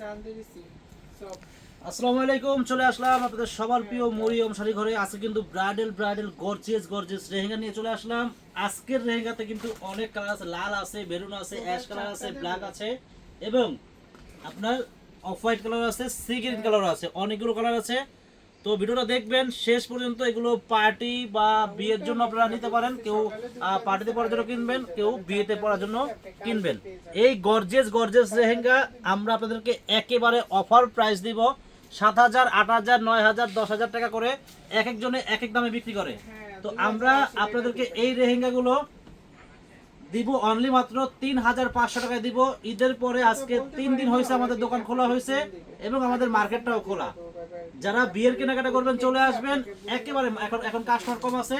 চান্দেরিসি আসসালামু আলাইকুম চলে আসলাম আপনাদের সবার প্রিয় মরিয়ম শাড়ি ঘরে। আজকে কিন্তু bridal bridal gorgeous gorgeous lehenga নিয়ে চলে আসলাম। আজকের রেহেঙ্গাতে কিন্তু অনেক কালার আছে লাল আছে বেরুন আছে অ্যাশ কালার আছে ব্ল্যাক আছে। এবং আপনার অফ হোয়াইট কালার আছে সি গ্রিন কালার আছে অনেকগুলো কালার আছে। তো ভিডিওটা দেখবেন, শেষ পর্যন্ত এগুলো পার্টি বা বিয়ের জন্য আপনারা নিতে পারেন। কেউ পার্টিতে পড়ার জন্য কিনবেন, কেউ বিয়েতে পড়ার জন্য কিনবেন। এই গর্জেস গর্জেস লেহেঙ্গা আমরা আপনাদেরকে একেবারে অফার প্রাইস দিব সাত হাজার, আট হাজার, নয় হাজার, দশ হাজার টাকা করে এক একজনে এক এক দামে বিক্রি করে। তো আমরা আপনাদেরকে এই লেহেঙ্গাগুলো দিব অনলি মাত্র তিন হাজার পাঁচশো টাকায় দিব। ঈদের পরে আজকে তিন দিন হয়েছে আমাদের দোকান খোলা হয়েছে এবং আমাদের মার্কেটটাও খোলা। যারা বিয়ের কেনাকাটা করবেন চলে আসবেন। একেবারে এখন এখন কাস্টমার কম আছে।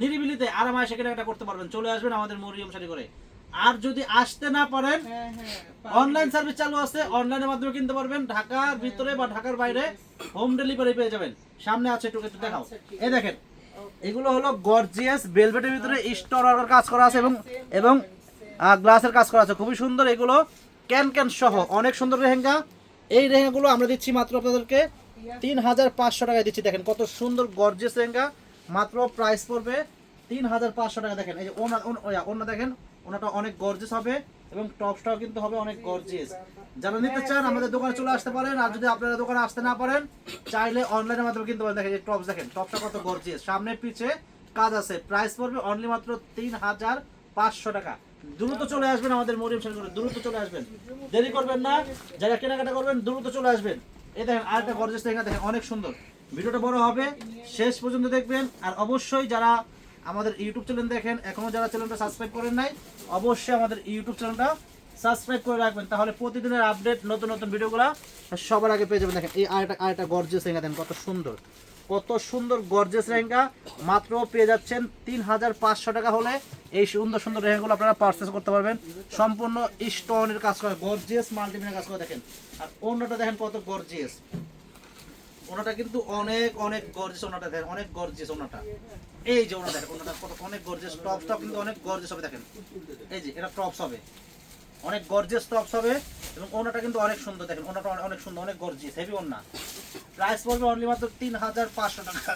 নিরিবিলিতে আরামে এসে কেনাকাটা করতে পারবেন। চলে আসবেন আমাদের মরিয়ম শাড়ি করে। আর যদি আসতে না পারেন হ্যাঁ হ্যাঁ অনলাইন সার্ভিস চালু আছে। অনলাইনের মাধ্যমে কিনতে পারবেন। ঢাকার ভিতরে বা ঢাকার বাইরে হোম ডেলিভারি পেয়ে যাবেন। সামনে আছে একটু একটু দেখাও। এই দেখেন এগুলো হলো গর্জিয়াস বেলভেটের ভিতরে স্টোর কাজ করা আছে এবং এবং গ্লাসের কাজ করা আছে। খুবই সুন্দর এগুলো। ক্যান ক্যান সহ অনেক সুন্দর রেহেঙ্গা এই লেহেঙ্গাগুলো আমরা দিচ্ছি মাত্র আপনাদেরকে তিন হাজার পাঁচশো টাকায় দিচ্ছি, দেখেন কত সুন্দর গর্জেস লেহেঙ্গা। মাত্র প্রাইস পড়বে তিন হাজার পাঁচশো টাকা, দেখেন, এই যে ওনা ওনা দেখেন, ওনাটা অনেক গর্জেস হবে এবং টপসটাও কিন্তু হবে অনেক গর্জেস যারা নিতে চান, আমাদের দোকানে চলে আসতে পারেন, আর যদি আপনারা দোকানে আসতে না পারেন, চাইলে অনলাইনের মাধ্যমে কিনতে পারেন। দেখেন, এই টপস দেখেন টপসটা কত গর্জেস সামনে পিছে কাজ আছে প্রাইস পড়বে অনলি মাত্র তিন হাজার পাঁচশো টাকা। দ্রুত চলে আসবেন আমাদের মরিয়ম করে দ্রুত চলে আসবেন। দেরি করবেন না, যারা কেনাকাটা করবেন, দ্রুত চলে আসবেন। এই দেখেন আরেকটা গর্জেস লেহেঙ্গা দেখেন, অনেক সুন্দর। ভিডিওটা বড় হবে, শেষ পর্যন্ত দেখবেন। আর অবশ্যই যারা আমাদের ইউটিউব চ্যানেল দেখেন, এখনও যারা চ্যানেলটা সাবস্ক্রাইব করেন নাই, অবশ্যই আমাদের ইউটিউব চ্যানেলটা সাবস্ক্রাইব করে রাখবেন। তাহলে প্রতিদিনের আপডেট, নতুন নতুন ভিডিওগুলো সবার আগে পেয়ে যাবেন। দেখেন, এই আরেকটা আরেকটা গর্জেস লেহেঙ্গা দেখেন, কত সুন্দর। কত সুন্দর গর্জেস লেহেঙ্গা। মাত্র পেয়ে যাচ্ছেন তিন হাজার পাঁচশো টাকা হলে। এই সুন্দর সুন্দর লেহেঙ্গাগুলো আপনারা পারচেস করতে পারবেন। সম্পূর্ণ স্টোনের কাজ করে গর্জেস মাল্টিমিনের কাজ করে, দেখেন। আর অন্যটা দেখেন কত গর্জেস ওনাটা কিন্তু অনেক অনেক গর্জেস ওনাটা দেখেন, অনেক গর্জেস ওনাটা এই যে ওনা দেখেন ওনাটা কত, অনেক গর্জিয়াস টপসটা কিন্তু অনেক গর্জেস হবে, দেখেন। এই যে, এটা টপস হবে। অনেক গর্জেস টপস হবে এবং ওনাটা কিন্তু অনেক সুন্দর, দেখেন। ওনাটা অনেক সুন্দর, অনেক গর্জেস হেভি ওনা প্রাইস পড়বে অনলি মাত্র তিন হাজার পাঁচশো টাকা।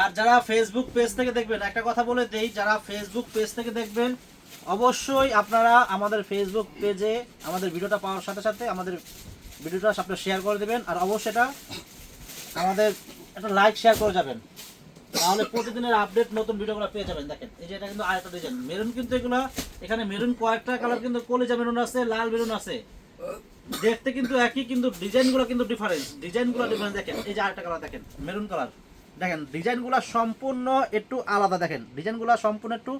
আর যারা ফেসবুক পেজ থেকে দেখবেন, একটা কথা বলে দেই, যারা ফেসবুক পেজ থেকে দেখবেন, অবশ্যই আপনারা আমাদের ফেসবুক পেজে আমাদের ভিডিওটা পাওয়ার সাথে সাথে আমাদের ভিডিওটা আপনারা শেয়ার করে দেবেন, আর অবশ্যই এটা আমাদের একটা লাইক শেয়ার করে যাবেন। তাহলে প্রতিদিনের আপডেট নতুন ভিডিওগুলো পেয়ে যাবেন। দেখেন, এই যে এটা কিন্তু আরেকটা ডিজাইন মেরুন কিন্তু এগুলো, এখানে মেরুন কয়েকটা কালার কিন্তু কলিজা মেরুন আছে, লাল মেরুন আছে। দেখতে কিন্তু একই, কিন্তু ডিজাইনগুলো কিন্তু ডিফারেন্স ডিজাইনগুলো ডিফারেন্স দেখেন, এই যে আরেকটা কালার দেখেন মেরুন কালার দেখেন, ডিজাইনগুলো সম্পূর্ণ একটু আলাদা, দেখেন। ডিজাইনগুলো সম্পূর্ণ একটু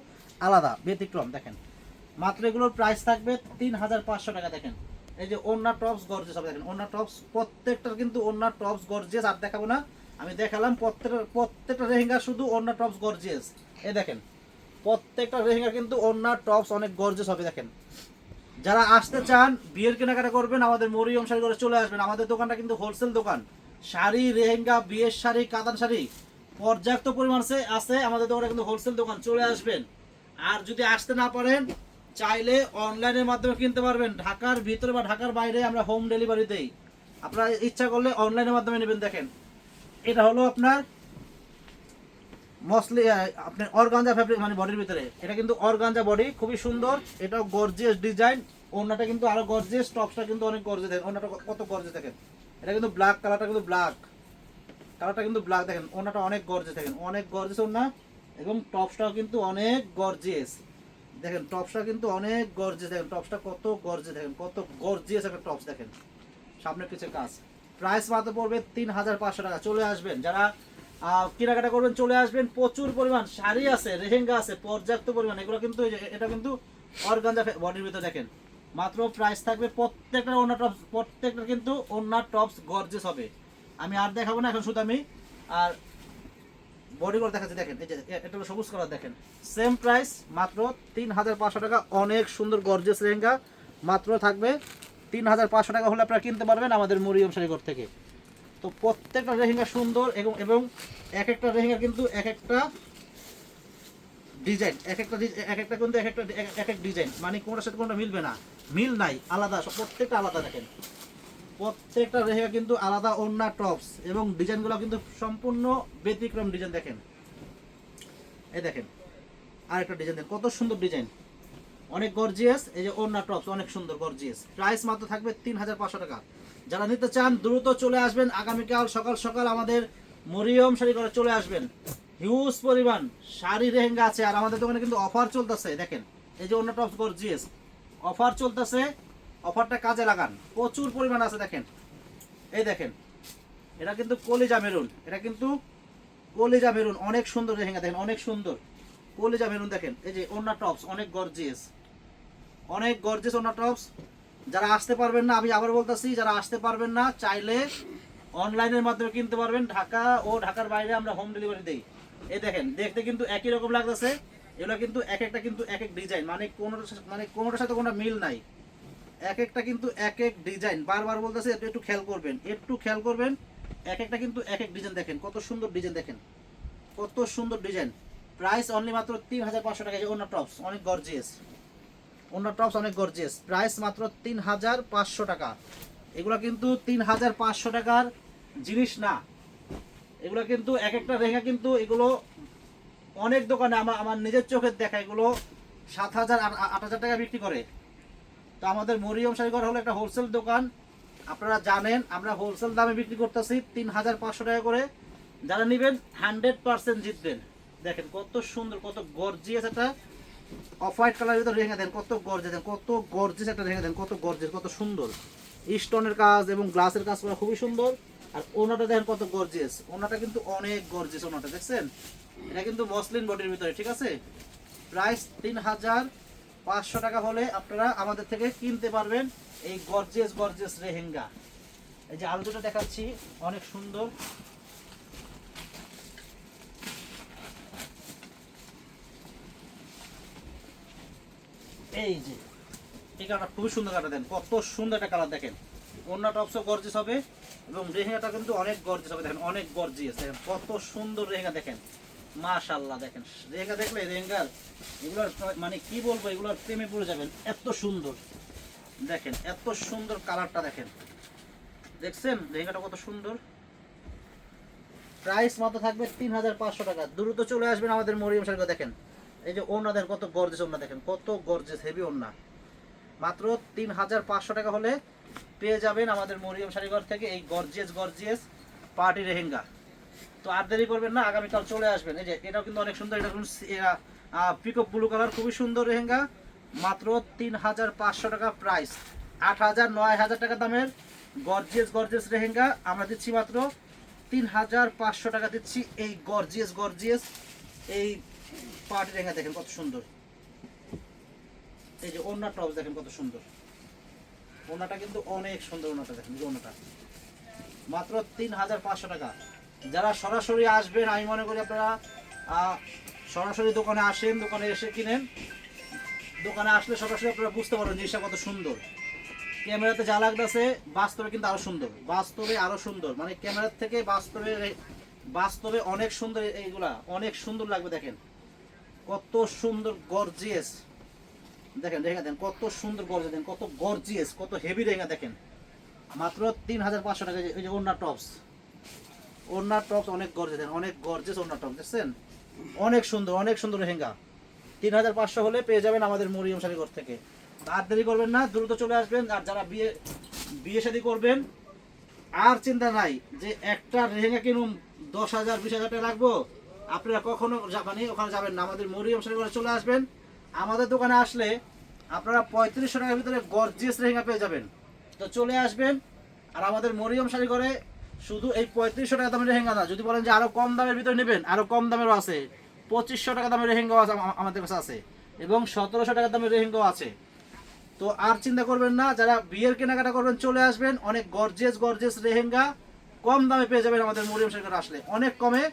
আলাদা, ব্যতিক্রম, দেখেন। মাত্র এগুলোর প্রাইস থাকবে তিন হাজার পাঁচশো টাকা, দেখেন। এই যে ওন্না টপস গর্জেস হবে, দেখেন। ওন্না টপস প্রত্যেকটার কিন্তু ওন্না টপস গর্জেস আর দেখাবো না। আমি দেখালাম প্রত্যেকটা প্রত্যেকটা রেহেঙ্গা শুধু ওন্না টপস গর্জেস এই দেখেন, প্রত্যেকটা রেহেঙ্গা কিন্তু ওন্না টপস অনেক গর্জেস হবে, দেখেন। যারা আসতে চান, বিয়ের কেনাকাটা করবেন, আমাদের মরিয়ম শাড়ি করে চলে আসবেন। আমাদের দোকানটা কিন্তু হোলসেল দোকান। শাড়ি রেহেঙ্গা বিয়ের শাড়ি, কাতান শাড়ি পর্যাপ্ত পরিমাণ আছে। আমাদের দোকানটা কিন্তু হোলসেল দোকান, চলে আসবেন। আর যদি আসতে না পারেন, চাইলে অনলাইনের মাধ্যমে কিনতে পারবেন। ঢাকার ভিতরে বা ঢাকার বাইরে আমরা হোম ডেলিভারি দেই। আপনারা ইচ্ছা করলে অনলাইনের মাধ্যমে নেবেন, দেখেন। এটা হলো আপনার মসলি আপনার অর্গানজা ফ্যাব্রিক মানে বডির ভিতরে। এটা কিন্তু অর্গানজা বডি খুবই সুন্দর। এটাও গর্জিয়াস ডিজাইন ওনাটা কিন্তু আরও গর্জিয়াস টপসটা কিন্তু অনেক গর্জিয়াস দেখেন ওনাটা কত গর্জিয়াস দেখেন। এটা কিন্তু ব্ল্যাক কালারটা কিন্তু ব্ল্যাক কালারটা কিন্তু ব্ল্যাক দেখেন ওনাটা অনেক গর্জিয়াস দেখেন, অনেক গর্জিয়াস ওনা এবং টপসটাও কিন্তু অনেক গর্জিয়াস দেখেন টপসটা কিন্তু অনেক গর্জিয়াস দেখেন টপসটা কত গর্জিয়াস দেখেন, কত গর্জিয়াস একটা টপস দেখেন। সামনে পিছে কাজ। প্রাইস মাত্র পড়বে তিন হাজার পাঁচশো টাকা। চলে আসবেন, যারা কেনাকাটা করবেন, চলে আসবেন, প্রচুর পরিমাণ শাড়ি আছে রেহেঙ্গা আছে, পর্যাপ্ত পরিমাণ। এগুলো কিন্তু এটা কিন্তু অর্গানজা বডির ভিতরে দেখেন। মাত্র প্রাইস থাকবে প্রত্যেকটা ওনার টপস প্রত্যেকটা কিন্তু ওনার টপস গর্জেস হবে। আমি আর দেখাবো না, এখন শুধু আমি, আর বডি করে দেখাচ্ছি, দেখেন, এই যে এটা হলো সবুজ কালার দেখেন। সেম প্রাইস মাত্র তিন হাজার পাঁচশো টাকা, অনেক সুন্দর গর্জেস লেহেঙ্গা। মাত্র থাকবে তিন হাজার পাঁচশো টাকা হলে আপনারা কিনতে পারবেন আমাদের মরিয়ম শাড়িঘর থেকে। তো প্রত্যেকটা লেহেঙ্গা সুন্দর এবং এবং এক একটা রেহেঙ্গা কিন্তু এক একটা ডিজাইন এক একটা এক একটা কিন্তু এক একটা এক- এক ডিজাইন। মানে কোনটার সাথে কোনটা মিলবে না। মিল নাই, আলাদা প্রত্যেকটা আলাদা দেখেন। প্রত্যেকটা রেহেঙ্গা কিন্তু আলাদা ওন্না টপস এবং ডিজাইনগুলো কিন্তু সম্পূর্ণ ব্যতিক্রম ডিজাইন দেখেন। এই দেখেন, আরেকটা ডিজাইন দেখেন, কত সুন্দর ডিজাইন। অনেক গর্জিয়াস এই যে ওন্না টপস অনেক সুন্দর গর্জিয়াস প্রাইস মাত্র থাকবে তিন হাজার পাঁচশো টাকা। যারা নিতে চান, দ্রুত চলে আসবেন। আগামীকাল সকাল সকাল আমাদের মরিয়ম শাড়ি করে চলে আসবেন। হিউজ পরিমাণ শাড়ি রেহেঙ্গা আছে, আর আমাদের দোকানে কিন্তু অফার চলতেছে, দেখেন। এই যে অন্য টপস গর্জিয়াস অফার চলতেছে অফারটা কাজে লাগান। প্রচুর পরিমাণ আছে, দেখেন। এই দেখেন, এটা কিন্তু কলিজা মেরুন। এটা কিন্তু কলিজা মেরুন, অনেক সুন্দর রেহেঙ্গা দেখেন, অনেক সুন্দর। কলিজা মেরুন দেখেন। এই যে অন্য টপস অনেক গর্জিয়াস অনেক গর্জিয়াস অন্য টপস যারা আসতে পারবেন না, আমি আবার বলতেছি, যারা আসতে পারবেন না, চাইলে অনলাইনের মাধ্যমে কিনতে পারবেন। ঢাকা ও ঢাকার বাইরে আমরা হোম ডেলিভারি দিই। এই দেখেন, দেখতে কিন্তু একই রকম লাগতেছে। এগুলো কিন্তু এক একটা কিন্তু এক এক ডিজাইন মানে কোনোটার মানে কোনোটার সাথে কোনো মিল নাই। এক একটা কিন্তু এক এক ডিজাইন বারবার বলতেছে একটু খেয়াল করবেন, একটু খেয়াল করবেন। এক একটা কিন্তু এক এক ডিজাইন দেখেন। কত সুন্দর ডিজাইন দেখেন। কত সুন্দর ডিজাইন প্রাইস অনলি মাত্র তিন হাজার পাঁচশো টাকা। অন্য টপস অনেক গর্জিয়াস অন্য টপস অনেক গর্জিয়াস প্রাইস মাত্র তিন হাজার পাঁচশো টাকা। এগুলো কিন্তু তিন হাজার পাঁচশো টাকার জিনিস না। এগুলো কিন্তু এক একটা রেখা কিন্তু এগুলো অনেক দোকানে আমার আমার নিজের চোখের দেখা এগুলো সাত হাজার, আট হাজার টাকা বিক্রি করে। তো আমাদের মরিয়ম শাড়িঘর হলো একটা হোলসেল দোকান। আপনারা জানেন, আমরা হোলসেল দামে বিক্রি করতেছি তিন হাজার পাঁচশো টাকা করে। যারা নেবেন হান্ড্রেড পার্সেন্ট জিতবেন। দেখেন কত সুন্দর, কত গর্জিয়াস একটা অফ হোয়াইট কালারের ভিতরে রেখে দেন, কত গর্জে দেন কত গর্জেস একটা রেখে দেন, কত গর্জেস কত সুন্দর। স্টোনের কাজ এবং গ্লাসের কাজ করা খুবই সুন্দর। আর ওনাটা দেখেন কত গর্জিয়াস ওনাটা কিন্তু অনেক গর্জিয়াস ওনাটা দেখছেন? এটা কিন্তু মসলিন বডির ভিতরে, ঠিক আছে? প্রাইস তিন হাজার পাঁচশো টাকা হলে আপনারা আমাদের থেকে কিনতে পারবেন এই গর্জিয়াস গর্জিয়াস রেহেঙ্গা। এই যে আরও দুটো দেখাচ্ছি, অনেক সুন্দর। এই যে, এই কালারটা খুবই সুন্দর কালার দেন কত সুন্দর একটা কালার দেখেন। অন্য টপসও গর্জিয়াস হবে এবং রেহেঙ্গাটা কিন্তু অনেক গর্জিয়াস হবে, দেখেন অনেক গর্জিয়াস দেখেন কত সুন্দর রেহেঙ্গা দেখেন। মাশাল্লাহ দেখেন, রেহেঙ্গা দেখলে রেহেঙ্গার এগুলোর মানে কি বলব, এগুলোর প্রেমে পড়ে যাবেন, এত সুন্দর। দেখেন, এত সুন্দর কালারটা দেখেন। দেখছেন? রেহেঙ্গাটা কত সুন্দর। প্রাইস মাত্র থাকবে তিন হাজার পাঁচশো টাকা। দ্রুত চলে আসবেন আমাদের মরিয়ম শাড়িটা দেখেন। এই যে ওনা দেখেন, কত গর্জেস ওনা দেখেন, কত গর্জেস হেভি ওনা মাত্র তিন হাজার পাঁচশো টাকা হলে পেয়ে যাবেন আমাদের মরিয়ম শাড়িঘর থেকে এই গর্জিয়াস গর্জিয়াস পার্টি রেহেঙ্গা। তো আর দেরি করবেন না, আগামীকাল চলে আসবেন। এই যে এটাও কিন্তু অনেক সুন্দর, এটা পিকআপ ব্লু কালার খুবই সুন্দর রেহেঙ্গা। মাত্র তিন হাজার পাঁচশো টাকা প্রাইস আট হাজার নয় হাজার টাকা দামের গর্জিয়াস গর্জিয়াস রেহেঙ্গা। আমরা দিচ্ছি মাত্র তিন হাজার পাঁচশো টাকা দিচ্ছি এই গর্জিয়াস গর্জিয়াস এই পার্টি রেহেঙ্গা দেখেন কত সুন্দর। এই যে ওনার টপস দেখেন কত সুন্দর। ওনাটা কিন্তু অনেক সুন্দর ওনাটা দেখেন ওনাটা মাত্র তিন হাজার পাঁচশো টাকা। যারা সরাসরি আসবেন, আমি মনে করি আপনারা সরাসরি দোকানে আসেন, দোকানে এসে কিনেন। দোকানে আসলে সরাসরি আপনারা বুঝতে পারবেন জিনিসটা কত সুন্দর। ক্যামেরাতে যা লাগতেছে, বাস্তবে কিন্তু আরও সুন্দর। বাস্তবে আরও সুন্দর। মানে ক্যামেরার থেকে বাস্তবে বাস্তবে অনেক সুন্দর এইগুলা। অনেক সুন্দর লাগবে দেখেন। কত সুন্দর গর্জিয়াস দেখেন রেখা দেন কত সুন্দর গর্জিয়াস দেন কত গর্জিয়াস কত হেভি রেখা দেখেন। মাত্র তিন হাজার পাঁচশো টাকা, এই যে ওনার টপস ওনার টপস অনেক গর্জিয়াস দেন অনেক গর্জিয়াস ওনার টপস দেখছেন? অনেক সুন্দর অনেক সুন্দর লেহেঙ্গা। তিন হাজার পাঁচশো হলে পেয়ে যাবেন আমাদের মরিয়ম শাড়িঘর থেকে। আর দেরি করবেন না, দ্রুত চলে আসবেন। আর যারা বিয়ে বিয়ে শাড়ি করবেন, আর চিন্তা নাই যে একটা লেহেঙ্গা কিনুম দশ হাজার, বিশ হাজার টাকা লাগবো। আপনারা কখনো যাবেন ওখানে যাবেন না। আমাদের মরিয়ম শাড়িঘরে চলে আসবেন। আমাদের দোকানে আসলে আপনারা পঁয়ত্রিশশো টাকার ভিতরে গর্জিয়াস লেহেঙ্গা পেয়ে যাবেন। তো চলে আসবেন, আর আমাদের মরিয়ম শাড়ি করে শুধু এই পঁয়ত্রিশশো টাকা দামের লেহেঙ্গা না, যদি বলেন যে আরও কম দামের ভিতরে নেবেন, আরও কম দামেরও আছে। পঁচিশশো টাকা দামের লেহেঙ্গাও আছে আমাদের কাছে আছে। এবং সতেরোশো টাকা দামের লেহেঙ্গাও আছে। তো আর চিন্তা করবেন না, যারা বিয়ের কেনাকাটা করবেন চলে আসবেন। অনেক গর্জিয়াস গর্জিয়াস লেহেঙ্গা কম দামে পেয়ে যাবেন আমাদের মরিয়ম শাড়ি করে আসলে। অনেক কমে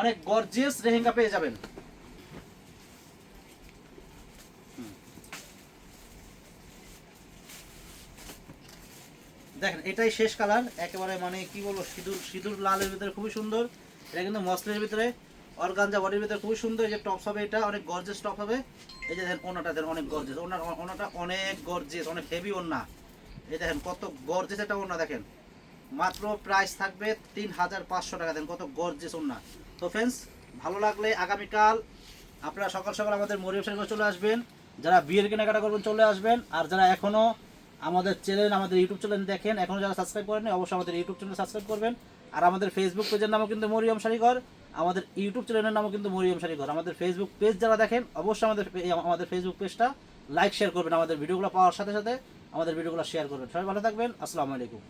অনেক গর্জিয়াস রেহেঙ্গা পেয়ে যাবেন। দেখেন, এটাই শেষ কালার, একেবারে মানে কি বলব, সিঁদুর সিঁদুর লালের ভিতরে খুবই সুন্দর। এটা কিন্তু মসলিনের ভিতরে, অর্গানজা বডির ভিতরে খুবই সুন্দর, এই যে টপস হবে এটা, অনেক গর্জেস টপ হবে। এই যে দেখেন, ওনাটা দেখেন অনেক গর্জেস ওনার, ওনাটা অনেক গর্জেস অনেক হেভি ওনা এই দেখেন, কত গর্জিয়াস একটা ওনা দেখেন। মাত্র প্রাইস থাকবে তিন হাজার পাঁচশো টাকা দেন, কত গর্জিয়াস ওনা তো ফ্রেন্ডস ভালো লাগলে আগামীকাল আপনারা সকাল সকাল আমাদের মরিয়ম শাড়ি চলে আসবেন, যারা বিয়ের কেনাকাটা করবেন চলে আসবেন, আর যারা এখনও আমাদের চ্যানেল আমাদের ইউটিউব চ্যানেল দেখেন এখনও যারা সাবস্ক্রাইব করেনি অবশ্যই আমাদের ইউটিউব চ্যানেল সাবস্ক্রাইব করবেন। আর আমাদের ফেসবুক পেজের নামও কিন্তু মরিয়ম শাড়িঘর আমাদের ইউটিউব চ্যানেলের নামও কিন্তু মরিয়ম শাড়িঘর আমাদের ফেসবুক পেজ যারা দেখেন, অবশ্যই আমাদের আমাদের ফেসবুক পেজটা লাইক শেয়ার করবেন আমাদের ভিডিওগুলো পাওয়ার সাথে সাথে আমাদের ভিডিওগুলো শেয়ার করবেন। সবাই ভালো থাকবেন, আসসালামু আলাইকুম।